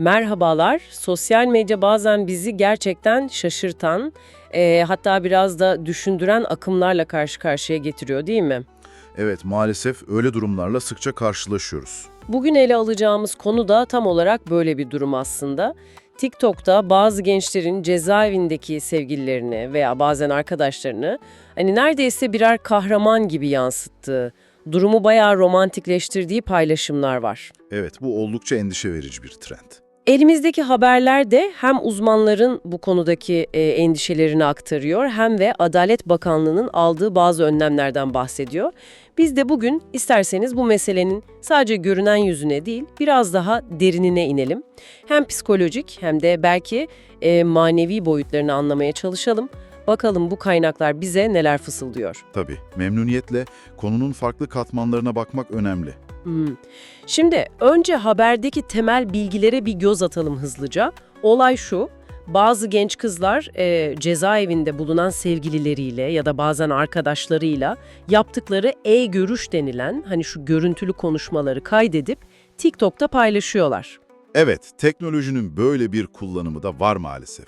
Merhabalar. Sosyal medya bazen bizi gerçekten şaşırtan, eee, hatta biraz da düşündüren akımlarla karşı karşıya getiriyor değil mi? Evet, maalesef öyle durumlarla sıkça karşılaşıyoruz. Bugün ele alacağımız konu da tam olarak böyle bir durum aslında. TikTok'ta bazı gençlerin cezaevindeki sevgililerini veya bazen arkadaşlarını hani neredeyse birer kahraman gibi yansıttığı, durumu bayağı romantikleştirdiği paylaşımlar var. Evet, bu oldukça endişe verici bir trend. Elimizdeki haberler de hem uzmanların bu konudaki e, endişelerini aktarıyor hem de Adalet Bakanlığı'nın aldığı bazı önlemlerden bahsediyor. Biz de bugün isterseniz bu meselenin sadece görünen yüzüne değil biraz daha derinine inelim. Hem psikolojik hem de belki e, manevi boyutlarını anlamaya çalışalım. Bakalım bu kaynaklar bize neler fısıldıyor. Tabii, memnuniyetle konunun farklı katmanlarına bakmak önemli. Hmm. Şimdi önce haberdeki temel bilgilere bir göz atalım hızlıca. Olay şu, bazı genç kızlar e, cezaevinde bulunan sevgilileriyle ya da bazen arkadaşlarıyla yaptıkları e-görüş denilen hani şu görüntülü konuşmaları kaydedip TikTok'ta paylaşıyorlar. Evet, teknolojinin böyle bir kullanımı da var maalesef.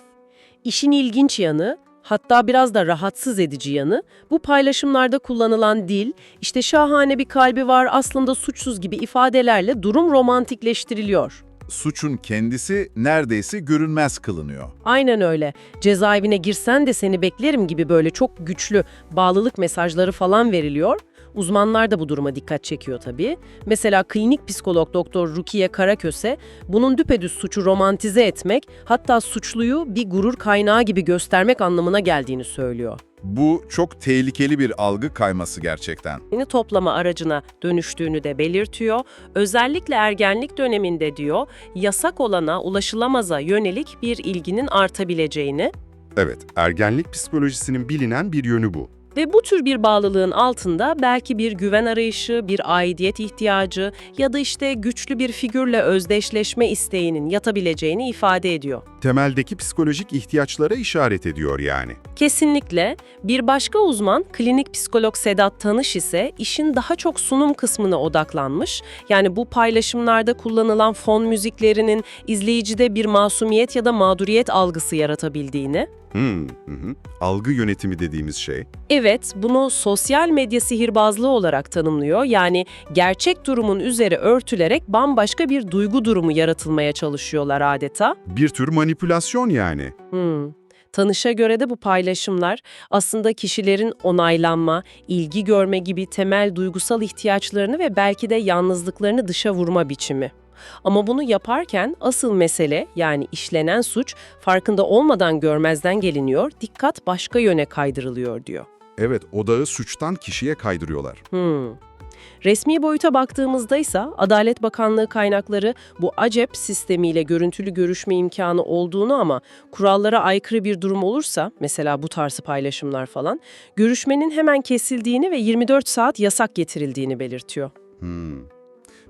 İşin ilginç yanı, hatta biraz da rahatsız edici yanı, bu paylaşımlarda kullanılan dil, işte şahane bir kalbi var aslında suçsuz gibi ifadelerle durum romantikleştiriliyor. Suçun kendisi neredeyse görünmez kılınıyor. Aynen öyle. Cezaevine girsen de seni beklerim gibi böyle çok güçlü bağlılık mesajları falan veriliyor. Uzmanlar da bu duruma dikkat çekiyor tabii. Mesela klinik psikolog Doktor Rukiye Karaköse bunun düpedüz suçu romantize etmek, hatta suçluyu bir gurur kaynağı gibi göstermek anlamına geldiğini söylüyor. Bu çok tehlikeli bir algı kayması gerçekten. Yeni toplama aracına dönüştüğünü de belirtiyor. Özellikle ergenlik döneminde diyor, yasak olana ulaşılamaza yönelik bir ilginin artabileceğini Evet, ergenlik psikolojisinin bilinen bir yönü bu. Ve bu tür bir bağlılığın altında belki bir güven arayışı, bir aidiyet ihtiyacı ya da işte güçlü bir figürle özdeşleşme isteğinin yatabileceğini ifade ediyor. Temeldeki psikolojik ihtiyaçlara işaret ediyor yani. Kesinlikle bir başka uzman klinik psikolog Sedat Tanış ise işin daha çok sunum kısmına odaklanmış. Yani bu paylaşımlarda kullanılan fon müziklerinin izleyicide bir masumiyet ya da mağduriyet algısı yaratabildiğini, Hmm, hı hı. Algı yönetimi dediğimiz şey. Evet, bunu sosyal medya sihirbazlığı olarak tanımlıyor. Yani gerçek durumun üzeri örtülerek bambaşka bir duygu durumu yaratılmaya çalışıyorlar adeta. Bir tür manipülasyon yani. Hmm. Tanışa göre de bu paylaşımlar aslında kişilerin onaylanma, ilgi görme gibi temel duygusal ihtiyaçlarını ve belki de yalnızlıklarını dışa vurma biçimi. Ama bunu yaparken asıl mesele yani işlenen suç farkında olmadan görmezden geliniyor, dikkat başka yöne kaydırılıyor diyor. Evet, odağı suçtan kişiye kaydırıyorlar. Hmm. Resmi boyuta baktığımızda ise Adalet Bakanlığı kaynakları bu ACEP sistemiyle görüntülü görüşme imkanı olduğunu ama kurallara aykırı bir durum olursa, mesela bu tarzı paylaşımlar falan, görüşmenin hemen kesildiğini ve 24 saat yasak getirildiğini belirtiyor. Hmm.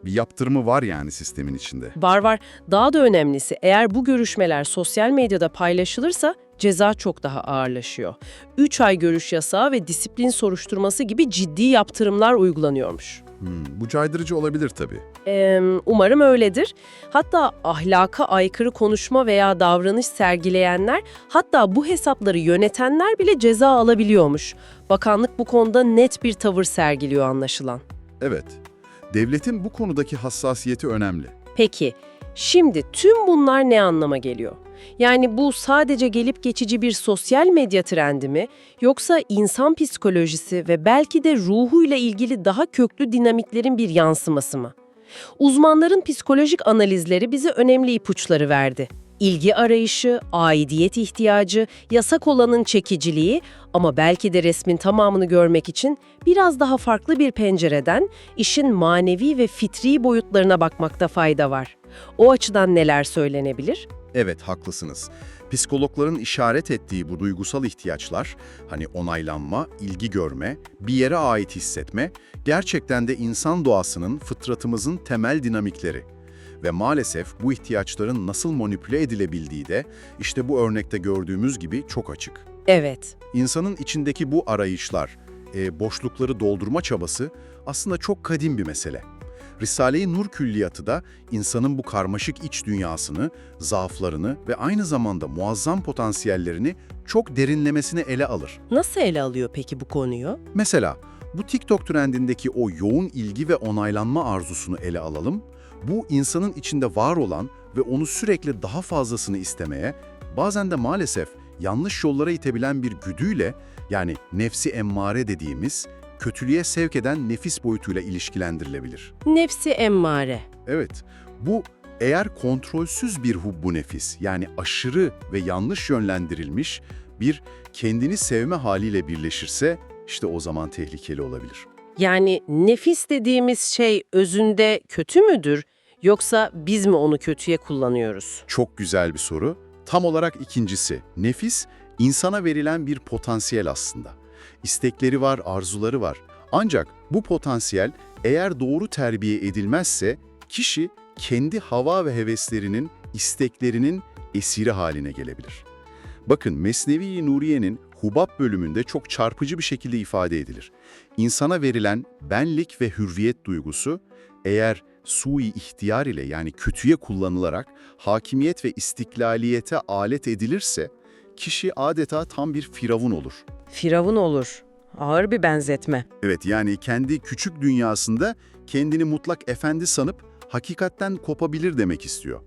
Bir yaptırımı var yani sistemin içinde. Var var. Daha da önemlisi eğer bu görüşmeler sosyal medyada paylaşılırsa ceza çok daha ağırlaşıyor. 3 ay görüş yasağı ve disiplin soruşturması gibi ciddi yaptırımlar uygulanıyormuş. Hmm, bu caydırıcı olabilir tabii. Ee, umarım öyledir. Hatta ahlaka aykırı konuşma veya davranış sergileyenler, hatta bu hesapları yönetenler bile ceza alabiliyormuş. Bakanlık bu konuda net bir tavır sergiliyor anlaşılan. Evet, devletin bu konudaki hassasiyeti önemli. Peki, şimdi tüm bunlar ne anlama geliyor? Yani bu sadece gelip geçici bir sosyal medya trendi mi, yoksa insan psikolojisi ve belki de ruhuyla ilgili daha köklü dinamiklerin bir yansıması mı? Uzmanların psikolojik analizleri bize önemli ipuçları verdi. İlgi arayışı, aidiyet ihtiyacı, yasak olanın çekiciliği ama belki de resmin tamamını görmek için biraz daha farklı bir pencereden işin manevi ve fitri boyutlarına bakmakta fayda var. O açıdan neler söylenebilir? Evet, haklısınız. Psikologların işaret ettiği bu duygusal ihtiyaçlar, hani onaylanma, ilgi görme, bir yere ait hissetme, gerçekten de insan doğasının, fıtratımızın temel dinamikleri. Ve maalesef bu ihtiyaçların nasıl manipüle edilebildiği de işte bu örnekte gördüğümüz gibi çok açık. Evet, İnsanın içindeki bu arayışlar, e, boşlukları doldurma çabası aslında çok kadim bir mesele. Risale-i Nur Külliyatı da insanın bu karmaşık iç dünyasını, zaaflarını ve aynı zamanda muazzam potansiyellerini çok derinlemesine ele alır. Nasıl ele alıyor peki bu konuyu? Mesela bu TikTok trendindeki o yoğun ilgi ve onaylanma arzusunu ele alalım. Bu insanın içinde var olan ve onu sürekli daha fazlasını istemeye, bazen de maalesef yanlış yollara itebilen bir güdüyle yani nefsi emmare dediğimiz kötülüğe sevk eden nefis boyutuyla ilişkilendirilebilir. Nefsi emmare. Evet, bu eğer kontrolsüz bir hubbu nefis yani aşırı ve yanlış yönlendirilmiş bir kendini sevme haliyle birleşirse işte o zaman tehlikeli olabilir. Yani nefis dediğimiz şey özünde kötü müdür yoksa biz mi onu kötüye kullanıyoruz? Çok güzel bir soru. Tam olarak ikincisi, nefis insana verilen bir potansiyel aslında. İstekleri var, arzuları var. Ancak bu potansiyel eğer doğru terbiye edilmezse kişi kendi hava ve heveslerinin, isteklerinin esiri haline gelebilir. Bakın Mesnevi Nuriye'nin Hubab bölümünde çok çarpıcı bir şekilde ifade edilir. İnsana verilen benlik ve hürriyet duygusu eğer sui ihtiyar ile yani kötüye kullanılarak hakimiyet ve istiklaliyete alet edilirse kişi adeta tam bir firavun olur. Firavun olur. Ağır bir benzetme. Evet yani kendi küçük dünyasında kendini mutlak efendi sanıp hakikatten kopabilir demek istiyor.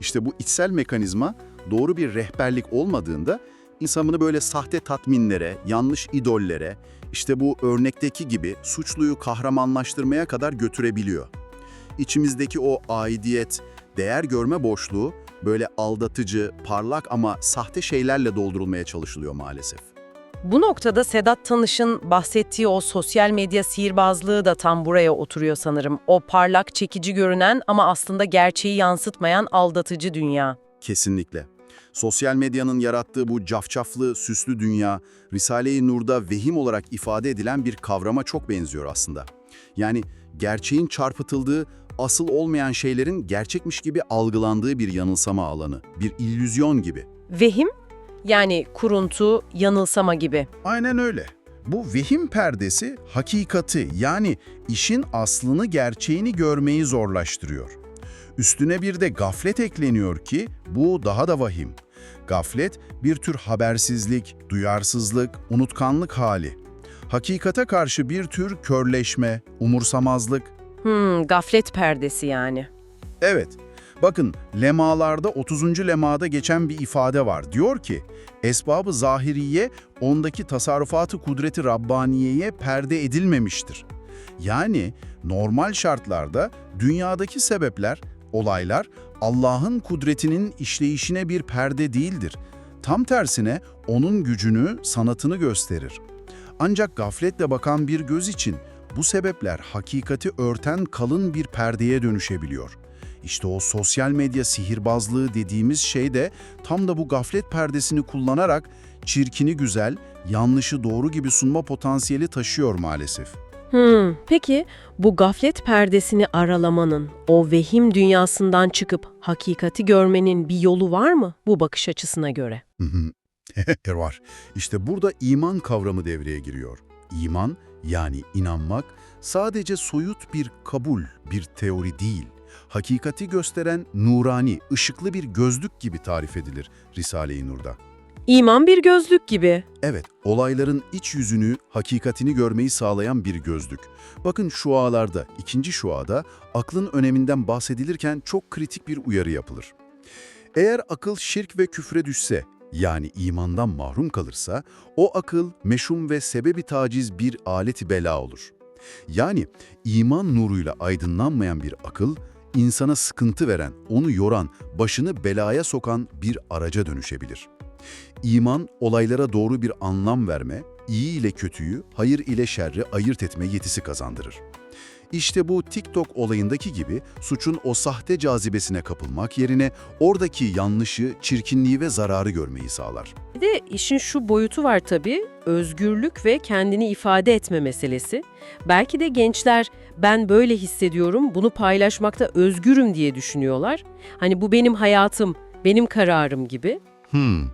İşte bu içsel mekanizma doğru bir rehberlik olmadığında insanını böyle sahte tatminlere, yanlış idollere, işte bu örnekteki gibi suçluyu kahramanlaştırmaya kadar götürebiliyor. İçimizdeki o aidiyet, değer görme boşluğu böyle aldatıcı, parlak ama sahte şeylerle doldurulmaya çalışılıyor maalesef. Bu noktada Sedat Tanış'ın bahsettiği o sosyal medya sihirbazlığı da tam buraya oturuyor sanırım. O parlak, çekici görünen ama aslında gerçeği yansıtmayan aldatıcı dünya. Kesinlikle. Sosyal medyanın yarattığı bu cafcaflı, süslü dünya, Risale-i Nur'da vehim olarak ifade edilen bir kavrama çok benziyor aslında. Yani gerçeğin çarpıtıldığı, asıl olmayan şeylerin gerçekmiş gibi algılandığı bir yanılsama alanı, bir illüzyon gibi. Vehim, yani kuruntu, yanılsama gibi. Aynen öyle. Bu vehim perdesi hakikati yani işin aslını gerçeğini görmeyi zorlaştırıyor. Üstüne bir de gaflet ekleniyor ki bu daha da vahim. Gaflet bir tür habersizlik, duyarsızlık, unutkanlık hali. Hakikate karşı bir tür körleşme, umursamazlık. Hmm, gaflet perdesi yani. Evet, bakın lemalarda 30. lemada geçen bir ifade var. Diyor ki, esbabı zahiriye ondaki tasarrufatı kudreti Rabbaniye'ye perde edilmemiştir. Yani normal şartlarda dünyadaki sebepler, olaylar Allah'ın kudretinin işleyişine bir perde değildir. Tam tersine onun gücünü, sanatını gösterir. Ancak gafletle bakan bir göz için bu sebepler hakikati örten kalın bir perdeye dönüşebiliyor. İşte o sosyal medya sihirbazlığı dediğimiz şey de tam da bu gaflet perdesini kullanarak çirkini güzel, yanlışı doğru gibi sunma potansiyeli taşıyor maalesef. Hmm, peki bu gaflet perdesini aralamanın, o vehim dünyasından çıkıp hakikati görmenin bir yolu var mı bu bakış açısına göre? Var. İşte burada iman kavramı devreye giriyor. İman yani inanmak sadece soyut bir kabul, bir teori değil. Hakikati gösteren nurani, ışıklı bir gözlük gibi tarif edilir Risale-i Nur'da. İman bir gözlük gibi. Evet, olayların iç yüzünü, hakikatini görmeyi sağlayan bir gözlük. Bakın şualarda, ikinci şuada aklın öneminden bahsedilirken çok kritik bir uyarı yapılır. Eğer akıl şirk ve küfre düşse, yani imandan mahrum kalırsa, o akıl meşhum ve sebebi taciz bir aleti bela olur. Yani iman nuruyla aydınlanmayan bir akıl, insana sıkıntı veren, onu yoran, başını belaya sokan bir araca dönüşebilir. İman, olaylara doğru bir anlam verme, iyi ile kötüyü, hayır ile şerri ayırt etme yetisi kazandırır. İşte bu TikTok olayındaki gibi suçun o sahte cazibesine kapılmak yerine oradaki yanlışı, çirkinliği ve zararı görmeyi sağlar. Bir de işin şu boyutu var tabii, özgürlük ve kendini ifade etme meselesi. Belki de gençler ben böyle hissediyorum, bunu paylaşmakta özgürüm diye düşünüyorlar. Hani bu benim hayatım, benim kararım gibi. Hmm,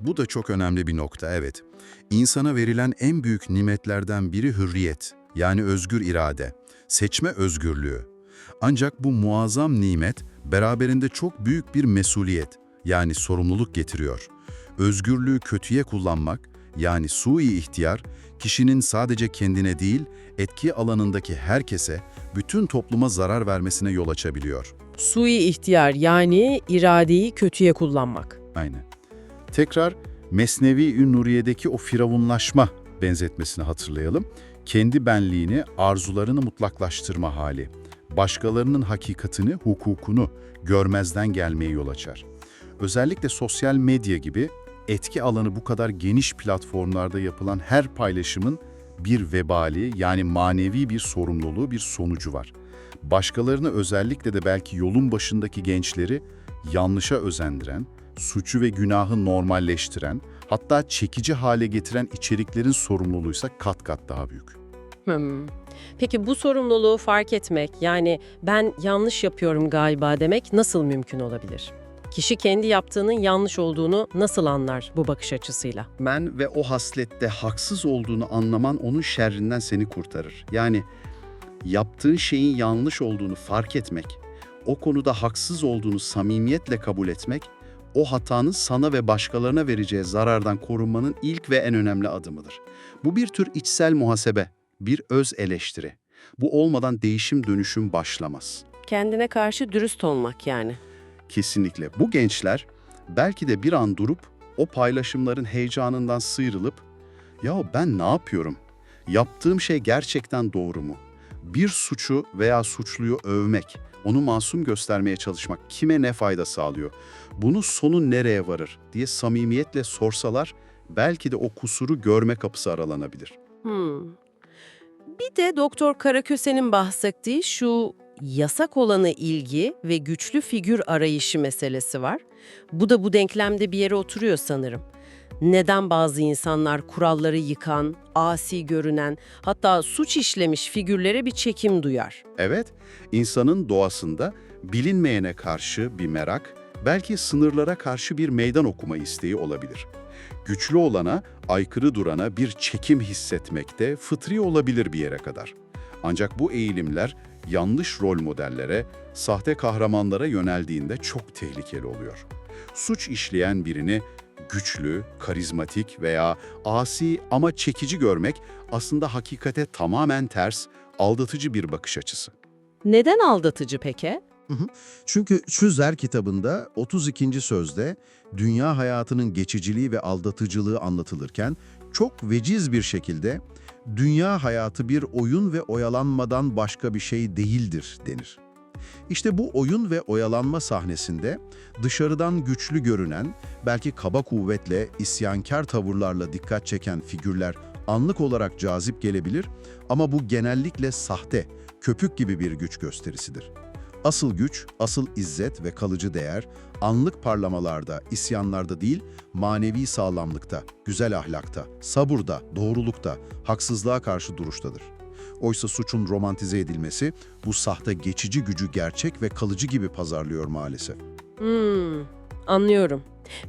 bu da çok önemli bir nokta, evet. İnsana verilen en büyük nimetlerden biri hürriyet, yani özgür irade, seçme özgürlüğü. Ancak bu muazzam nimet beraberinde çok büyük bir mesuliyet yani sorumluluk getiriyor. Özgürlüğü kötüye kullanmak yani sui ihtiyar kişinin sadece kendine değil etki alanındaki herkese, bütün topluma zarar vermesine yol açabiliyor. Sui ihtiyar yani iradeyi kötüye kullanmak. Aynen. Tekrar Mesnevi Nuriye'deki o firavunlaşma benzetmesini hatırlayalım. Kendi benliğini, arzularını mutlaklaştırma hali. Başkalarının hakikatini, hukukunu görmezden gelmeye yol açar. Özellikle sosyal medya gibi etki alanı bu kadar geniş platformlarda yapılan her paylaşımın bir vebali yani manevi bir sorumluluğu, bir sonucu var. Başkalarını özellikle de belki yolun başındaki gençleri yanlışa özendiren, suçu ve günahı normalleştiren, hatta çekici hale getiren içeriklerin sorumluluğuysa kat kat daha büyük. Hmm. Peki bu sorumluluğu fark etmek yani ben yanlış yapıyorum galiba demek nasıl mümkün olabilir? Kişi kendi yaptığının yanlış olduğunu nasıl anlar bu bakış açısıyla? men ve o haslette haksız olduğunu anlaman onun şerrinden seni kurtarır. Yani yaptığın şeyin yanlış olduğunu fark etmek, o konuda haksız olduğunu samimiyetle kabul etmek, o hatanın sana ve başkalarına vereceği zarardan korunmanın ilk ve en önemli adımıdır. Bu bir tür içsel muhasebe, bir öz eleştiri. Bu olmadan değişim dönüşüm başlamaz. Kendine karşı dürüst olmak yani. Kesinlikle. Bu gençler belki de bir an durup o paylaşımların heyecanından sıyrılıp ya ben ne yapıyorum? Yaptığım şey gerçekten doğru mu? Bir suçu veya suçluyu övmek, onu masum göstermeye çalışmak kime ne fayda sağlıyor? Bunu sonu nereye varır diye samimiyetle sorsalar belki de o kusuru görme kapısı aralanabilir. Hmm. Bir de Doktor Karaköse'nin bahsettiği şu yasak olanı ilgi ve güçlü figür arayışı meselesi var. Bu da bu denklemde bir yere oturuyor sanırım. Neden bazı insanlar kuralları yıkan, asi görünen, hatta suç işlemiş figürlere bir çekim duyar? Evet, insanın doğasında bilinmeyene karşı bir merak, belki sınırlara karşı bir meydan okuma isteği olabilir. Güçlü olana, aykırı durana bir çekim hissetmek de fıtri olabilir bir yere kadar. Ancak bu eğilimler yanlış rol modellere, sahte kahramanlara yöneldiğinde çok tehlikeli oluyor. Suç işleyen birini güçlü, karizmatik veya asi ama çekici görmek aslında hakikate tamamen ters, aldatıcı bir bakış açısı. Neden aldatıcı peki? Çünkü Şüzer kitabında 32. sözde dünya hayatının geçiciliği ve aldatıcılığı anlatılırken çok veciz bir şekilde dünya hayatı bir oyun ve oyalanmadan başka bir şey değildir denir. İşte bu oyun ve oyalanma sahnesinde dışarıdan güçlü görünen, belki kaba kuvvetle, isyankar tavırlarla dikkat çeken figürler anlık olarak cazip gelebilir ama bu genellikle sahte, köpük gibi bir güç gösterisidir. Asıl güç, asıl izzet ve kalıcı değer anlık parlamalarda, isyanlarda değil, manevi sağlamlıkta, güzel ahlakta, sabırda, doğrulukta, haksızlığa karşı duruştadır. Oysa suçun romantize edilmesi bu sahte geçici gücü gerçek ve kalıcı gibi pazarlıyor maalesef. Hmm, anlıyorum.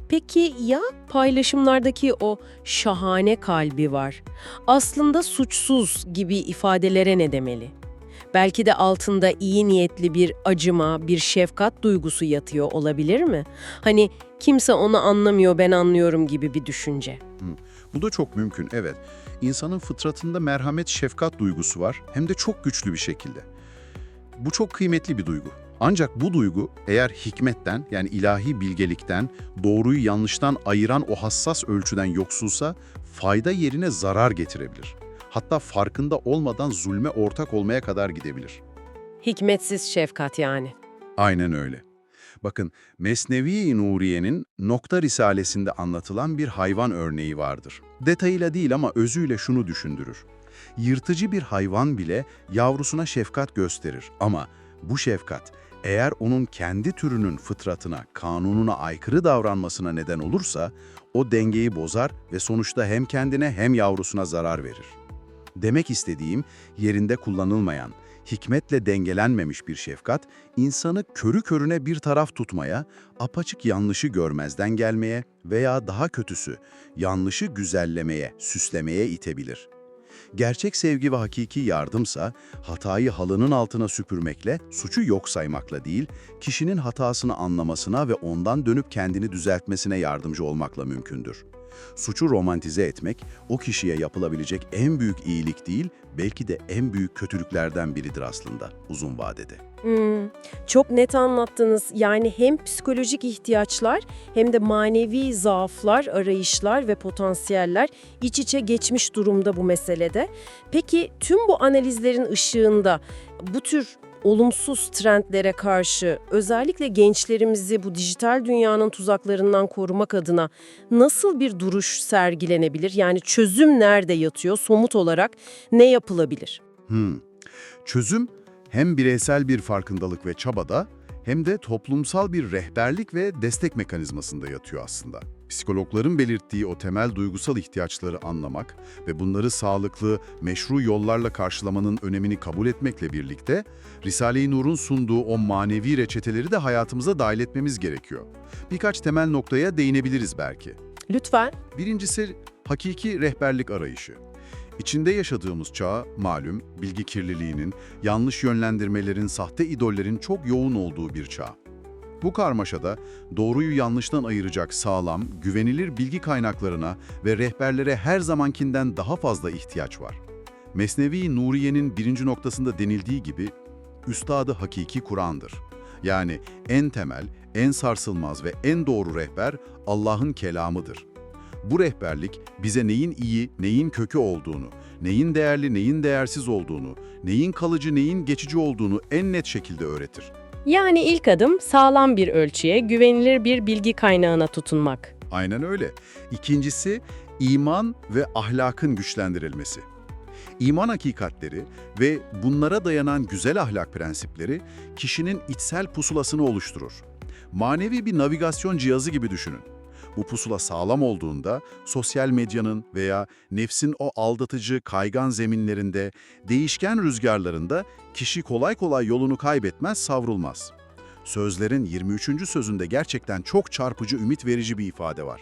Peki ya paylaşımlardaki o şahane kalbi var? Aslında suçsuz gibi ifadelere ne demeli? Belki de altında iyi niyetli bir acıma, bir şefkat duygusu yatıyor olabilir mi? Hani kimse onu anlamıyor ben anlıyorum gibi bir düşünce. Bu da çok mümkün, evet. İnsanın fıtratında merhamet, şefkat duygusu var, hem de çok güçlü bir şekilde. Bu çok kıymetli bir duygu. Ancak bu duygu eğer hikmetten yani ilahi bilgelikten, doğruyu yanlıştan ayıran o hassas ölçüden yoksulsa fayda yerine zarar getirebilir. Hatta farkında olmadan zulme ortak olmaya kadar gidebilir. Hikmetsiz şefkat yani. Aynen öyle. Bakın Mesnevi Nuriye'nin Nokta Risalesinde anlatılan bir hayvan örneği vardır. Detayıyla değil ama özüyle şunu düşündürür. Yırtıcı bir hayvan bile yavrusuna şefkat gösterir ama bu şefkat eğer onun kendi türünün fıtratına, kanununa aykırı davranmasına neden olursa o dengeyi bozar ve sonuçta hem kendine hem yavrusuna zarar verir. Demek istediğim yerinde kullanılmayan, hikmetle dengelenmemiş bir şefkat, insanı körü körüne bir taraf tutmaya, apaçık yanlışı görmezden gelmeye veya daha kötüsü, yanlışı güzellemeye, süslemeye itebilir. Gerçek sevgi ve hakiki yardımsa hatayı halının altına süpürmekle, suçu yok saymakla değil, kişinin hatasını anlamasına ve ondan dönüp kendini düzeltmesine yardımcı olmakla mümkündür. Suçu romantize etmek, o kişiye yapılabilecek en büyük iyilik değil, belki de en büyük kötülüklerden biridir aslında uzun vadede. Hmm, çok net anlattınız. Yani hem psikolojik ihtiyaçlar hem de manevi zaaflar, arayışlar ve potansiyeller iç içe geçmiş durumda bu meselede. Peki tüm bu analizlerin ışığında bu tür olumsuz trendlere karşı özellikle gençlerimizi bu dijital dünyanın tuzaklarından korumak adına nasıl bir duruş sergilenebilir? Yani çözüm nerede yatıyor? Somut olarak ne yapılabilir? Hmm. Çözüm hem bireysel bir farkındalık ve çabada hem de toplumsal bir rehberlik ve destek mekanizmasında yatıyor aslında. Psikologların belirttiği o temel duygusal ihtiyaçları anlamak ve bunları sağlıklı, meşru yollarla karşılamanın önemini kabul etmekle birlikte Risale-i Nur'un sunduğu o manevi reçeteleri de hayatımıza dahil etmemiz gerekiyor. Birkaç temel noktaya değinebiliriz belki. Lütfen. Birincisi hakiki rehberlik arayışı. İçinde yaşadığımız çağ malum bilgi kirliliğinin, yanlış yönlendirmelerin, sahte idollerin çok yoğun olduğu bir çağ. Bu karmaşada doğruyu yanlıştan ayıracak sağlam, güvenilir bilgi kaynaklarına ve rehberlere her zamankinden daha fazla ihtiyaç var. Mesnevi Nuriye'nin birinci noktasında denildiği gibi, Üstadı hakiki Kur'an'dır. Yani en temel, en sarsılmaz ve en doğru rehber Allah'ın kelamıdır. Bu rehberlik bize neyin iyi, neyin kökü olduğunu, neyin değerli, neyin değersiz olduğunu, neyin kalıcı, neyin geçici olduğunu en net şekilde öğretir. Yani ilk adım sağlam bir ölçüye, güvenilir bir bilgi kaynağına tutunmak. Aynen öyle. İkincisi, iman ve ahlakın güçlendirilmesi. İman hakikatleri ve bunlara dayanan güzel ahlak prensipleri kişinin içsel pusulasını oluşturur. Manevi bir navigasyon cihazı gibi düşünün. Bu pusula sağlam olduğunda sosyal medyanın veya nefsin o aldatıcı kaygan zeminlerinde, değişken rüzgarlarında kişi kolay kolay yolunu kaybetmez, savrulmaz. Sözlerin 23. sözünde gerçekten çok çarpıcı, ümit verici bir ifade var.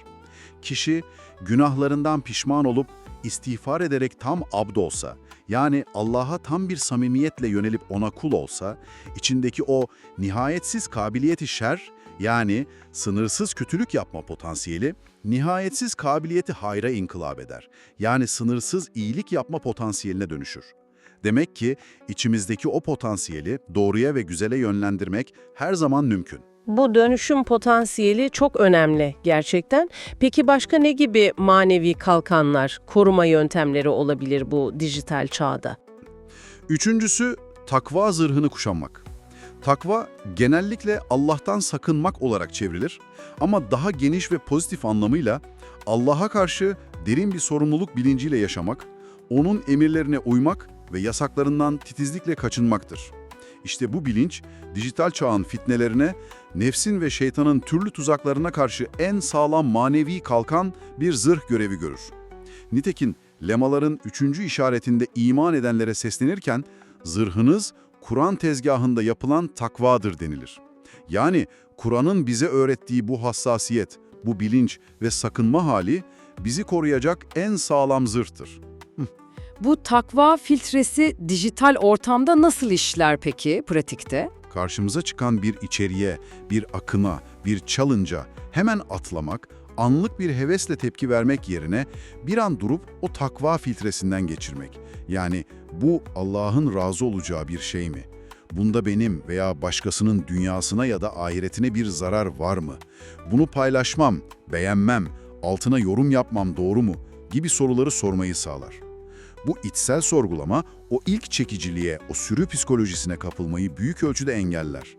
Kişi günahlarından pişman olup istiğfar ederek tam abd olsa, yani Allah'a tam bir samimiyetle yönelip ona kul olsa, içindeki o nihayetsiz kabiliyeti şer, yani sınırsız kötülük yapma potansiyeli, nihayetsiz kabiliyeti hayra inkılap eder. Yani sınırsız iyilik yapma potansiyeline dönüşür. Demek ki içimizdeki o potansiyeli doğruya ve güzele yönlendirmek her zaman mümkün. Bu dönüşüm potansiyeli çok önemli gerçekten. Peki başka ne gibi manevi kalkanlar, koruma yöntemleri olabilir bu dijital çağda? Üçüncüsü takva zırhını kuşanmak. Takva genellikle Allah'tan sakınmak olarak çevrilir ama daha geniş ve pozitif anlamıyla Allah'a karşı derin bir sorumluluk bilinciyle yaşamak, onun emirlerine uymak ve yasaklarından titizlikle kaçınmaktır. İşte bu bilinç, dijital çağın fitnelerine, nefsin ve şeytanın türlü tuzaklarına karşı en sağlam manevi kalkan bir zırh görevi görür. Nitekin lemaların üçüncü işaretinde iman edenlere seslenirken, zırhınız Kur'an tezgahında yapılan takvadır denilir. Yani Kur'an'ın bize öğrettiği bu hassasiyet, bu bilinç ve sakınma hali bizi koruyacak en sağlam zırhtır. Bu takva filtresi dijital ortamda nasıl işler peki pratikte? Karşımıza çıkan bir içeriğe, bir akıma, bir challenge'a hemen atlamak, anlık bir hevesle tepki vermek yerine bir an durup o takva filtresinden geçirmek. Yani bu Allah'ın razı olacağı bir şey mi? Bunda benim veya başkasının dünyasına ya da ahiretine bir zarar var mı? Bunu paylaşmam, beğenmem, altına yorum yapmam doğru mu? gibi soruları sormayı sağlar. Bu içsel sorgulama o ilk çekiciliğe, o sürü psikolojisine kapılmayı büyük ölçüde engeller.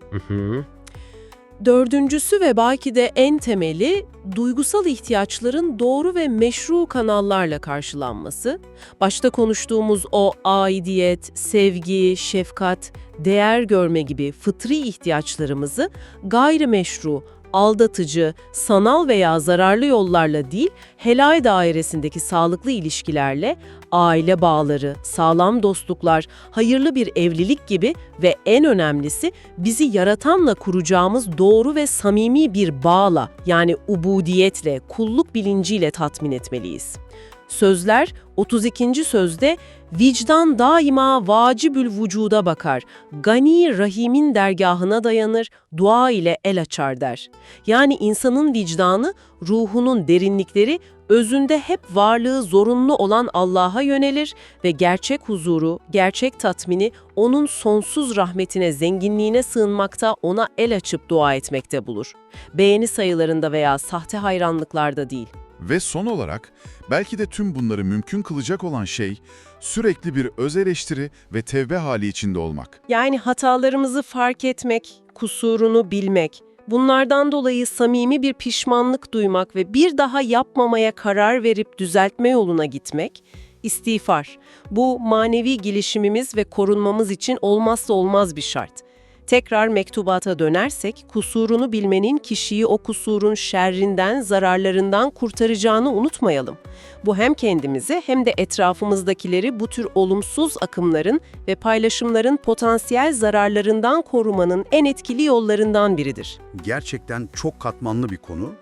Dördüncüsü ve belki de en temeli duygusal ihtiyaçların doğru ve meşru kanallarla karşılanması. Başta konuştuğumuz o aidiyet, sevgi, şefkat, değer görme gibi fıtri ihtiyaçlarımızı gayrimeşru, aldatıcı, sanal veya zararlı yollarla değil, helal dairesindeki sağlıklı ilişkilerle, aile bağları, sağlam dostluklar, hayırlı bir evlilik gibi ve en önemlisi bizi yaratanla kuracağımız doğru ve samimi bir bağla yani ubudiyetle, kulluk bilinciyle tatmin etmeliyiz. Sözler 32. sözde vicdan daima vacibül vücuda bakar, gani rahimin dergahına dayanır, dua ile el açar der. Yani insanın vicdanı, ruhunun derinlikleri özünde hep varlığı zorunlu olan Allah'a yönelir ve gerçek huzuru, gerçek tatmini onun sonsuz rahmetine, zenginliğine sığınmakta, ona el açıp dua etmekte bulur. Beğeni sayılarında veya sahte hayranlıklarda değil. Ve son olarak belki de tüm bunları mümkün kılacak olan şey sürekli bir öz eleştiri ve tevbe hali içinde olmak. Yani hatalarımızı fark etmek, kusurunu bilmek, bunlardan dolayı samimi bir pişmanlık duymak ve bir daha yapmamaya karar verip düzeltme yoluna gitmek, istiğfar. Bu manevi gelişimimiz ve korunmamız için olmazsa olmaz bir şart. Tekrar mektubata dönersek, kusurunu bilmenin kişiyi o kusurun şerrinden, zararlarından kurtaracağını unutmayalım. Bu hem kendimizi hem de etrafımızdakileri bu tür olumsuz akımların ve paylaşımların potansiyel zararlarından korumanın en etkili yollarından biridir. Gerçekten çok katmanlı bir konu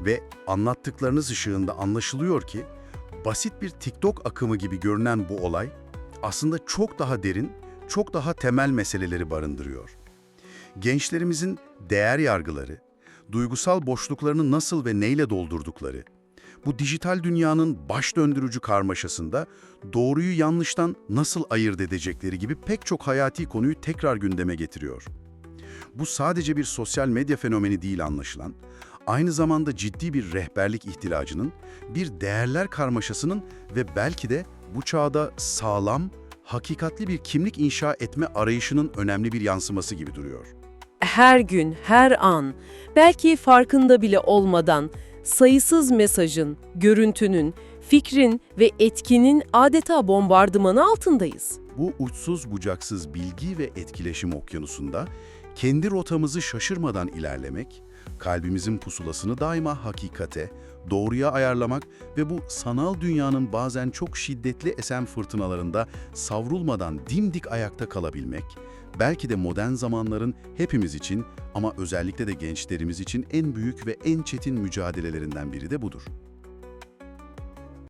ve anlattıklarınız ışığında anlaşılıyor ki basit bir TikTok akımı gibi görünen bu olay aslında çok daha derin, çok daha temel meseleleri barındırıyor. Gençlerimizin değer yargıları, duygusal boşluklarını nasıl ve neyle doldurdukları, bu dijital dünyanın baş döndürücü karmaşasında doğruyu yanlıştan nasıl ayırt edecekleri gibi pek çok hayati konuyu tekrar gündeme getiriyor. Bu sadece bir sosyal medya fenomeni değil anlaşılan, aynı zamanda ciddi bir rehberlik ihtiyacının, bir değerler karmaşasının ve belki de bu çağda sağlam, hakikatli bir kimlik inşa etme arayışının önemli bir yansıması gibi duruyor. Her gün, her an, belki farkında bile olmadan sayısız mesajın, görüntünün, fikrin ve etkinin adeta bombardımanı altındayız. Bu uçsuz bucaksız bilgi ve etkileşim okyanusunda kendi rotamızı şaşırmadan ilerlemek, kalbimizin pusulasını daima hakikate, doğruya ayarlamak ve bu sanal dünyanın bazen çok şiddetli esen fırtınalarında savrulmadan dimdik ayakta kalabilmek, belki de modern zamanların hepimiz için ama özellikle de gençlerimiz için en büyük ve en çetin mücadelelerinden biri de budur.